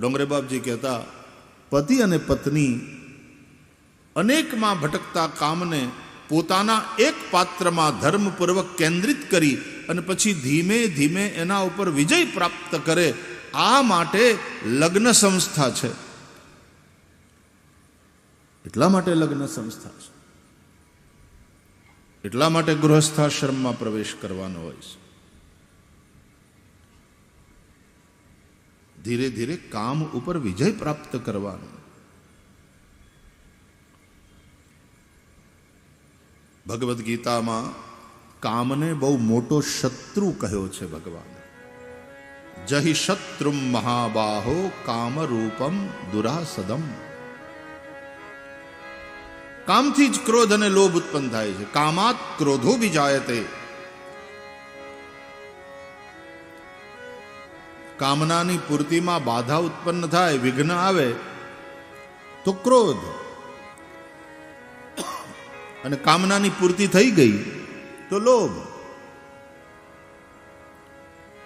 ડોંગરે બાપજી કહેતા, પતિ અને પત્ની અનેકમાં ભટકતા કામને પોતાના એક પાત્રમાં ધર્મપૂર્વક કેન્દ્રિત કરી અને પછી ધીમે ધીમે એના ઉપર વિજય પ્રાપ્ત કરે, આ માટે લગ્ન સંસ્થા છે. એટલા માટે લગ્ન સંસ્થા છે. એટલા માટે ગૃહસ્થાશ્રમમાં પ્રવેશ કરવાનો હોય છે. ધીરે ધીરે કામ ઉપર વિજય પ્રાપ્ત કરવાનો. ભગવદ્ ગીતામાં કામને બહુ મોટો શત્રુ કહ્યો છે ભગવાન. જહિ શત્રુ મહાબાહો કામરૂપમ દુરાસદમ. કામથી જ ક્રોધ અને લોભ ઉત્પન્ન થાય છે. કામાત ક્રોધો વિજાયતે. કામનાની પૂર્તિમાં બાધા ઉત્પન્ન થાય, વિઘ્ન આવે, તો ક્રોધ. અને કામનાની પૂર્તિ થઈ ગઈ, તો લોભ.